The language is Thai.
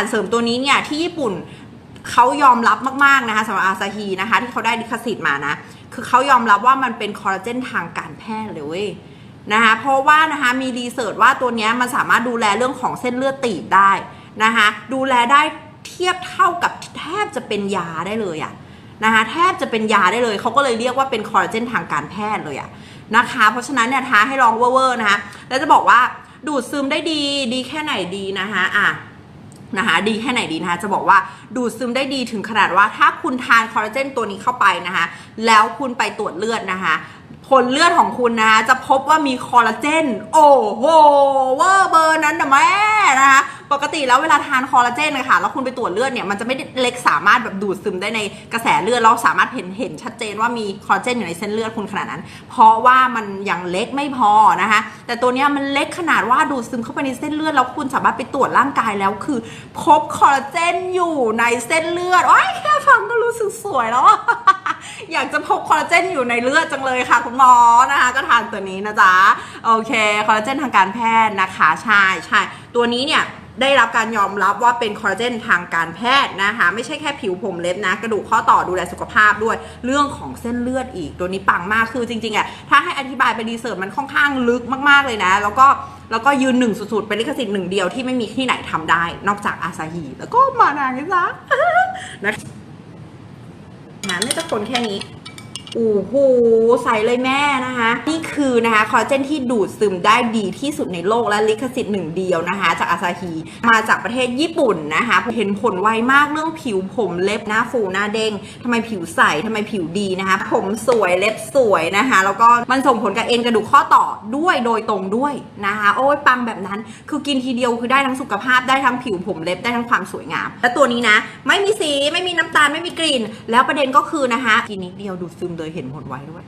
ารเสริมตัวนี้เนี่ยที่ญี่ปุ่นเขายอมรับมากๆนะคะสำหรับอาซาฮีนะคะ ที่เขาได้ลิขสิทธิ์มานะ คือเขายอมรับว่ามันเป็นคอลลาเจนทางการแพทย์เลยเว้ยนะคะเพราะว่านะคะมีรีเสิร์ชว่าตัวนี้มันสามารถดูแลเรื่องของเส้นเลือดตีบได้นะคะดูแลได้เทียบเท่ากับแทบจะเป็นยาได้เลยอะนะคะแทบจะเป็นยาได้เลยเขาก็เลยเรียกว่าเป็นคอลลาเจนทางการแพทย์เลยอะนะคะ เพราะฉะนั้นเนี่ยท้าให้ลองเวอร์ๆนะคะแล้วจะบอกว่าดูดซึมได้ดีดีแค่ไหนดีนะคะอะ นะคะดีแค่ไหนดีนะคะจะบอกว่าดูดซึมได้ดีถึงขนาดว่าถ้าคุณทานคอลลาเจนตัวนี้เข้าไปนะคะแล้วคุณไปตรวจเลือดนะคะผลเลือดของคุณนะคะจะพบว่ามีคอลลาเจนโอ้โหเวอร์เบอร์นั้นนะแม่ ปกติแล้วเวลาทานคอลลาเจนนะคะแล้วคุณไปตรวจเลือดเนี่ยมันจะไม่ได้เล็กสามารถแบบดูดซึมได้ในกระแสเลือดแล้วสามารถเห็นเห็นชัดเจนว่ามีคอลลาเจนอยู่ในเส้นเลือดคุณขนาดนั้น เพราะว่ามันยังเล็กไม่พอนะคะแต่ตัวเนี้ยมันเล็กขนาดว่าดูดซึมเข้าไปในเส้นเลือดแล้วคุณสามารถไปตรวจร่างกายแล้วคือ พบคอลลาเจนอยู่ในเส้นเลือดโอ้ยแค่ฟังก็รู้สึกสวยแล้วอะอยากจะพบคอลลาเจนอยู่ในเลือดจังเลยค่ะ คุณหมอนะคะก็ทานตัวนี้นะจ๊ะโอเคคอลลาเจนทางการแพทย์นะคะใช่ใช่ตัวนี้เนี่ย ได้รับการยอมรับว่าเป็นคอลลาเจนทางการแพทย์นะคะไม่ใช่แค่ผิวผมเล็บนะ กระดูกข้อต่อดูแลสุขภาพด้วยเรื่องของเส้นเลือดอีกตัวนี้ปังมากคือจริงๆอะถ้าให้อธิบายไปรีเสิร์ชมันค่อนข้างลึกมากๆเลยนะ แล้วก็แล้วก็ยืนหนึ่งสุดๆ เป็นลิขสิทธิ์หนึ่งเดียวที่ไม่มีที่ไหนทำได้ นอกจากอาซาฮีแล้วก็มานานะจ๊ะนะนะไม่จะคนแค่นี้ โอ้โหใส่เลยแม่นะคะ นี่คือนะคะคอลลาเจนที่ดูดซึมได้ดีที่สุดในโลกและลิขสิทธิ์หนึ่งเดียวนะคะ จากอาซาฮีมาจากประเทศญี่ปุ่นนะคะ เห็นผลไวมากเรื่องผิวผมเล็บหน้าฟูหน้าเด้งทำไมผิวใสทำไมผิวดีนะคะ ผมสวยเล็บสวยนะคะ แล้วก็มันส่งผลกับเอ็นกระดูกข้อต่อด้วยโดยตรงด้วยนะคะ โอ้ยปังแบบนั้น คือกินทีเดียวคือได้ทั้งสุขภาพได้ทั้งผิวผมเล็บได้ทั้งความสวยงาม และตัวนี้นะ ไม่มีสีไม่มีน้ำตาลไม่มีกลิ่น แล้วประเด็นก็คือนะคะกินนิดเดียวดูดซึมเลยเห็นผลไวด้วย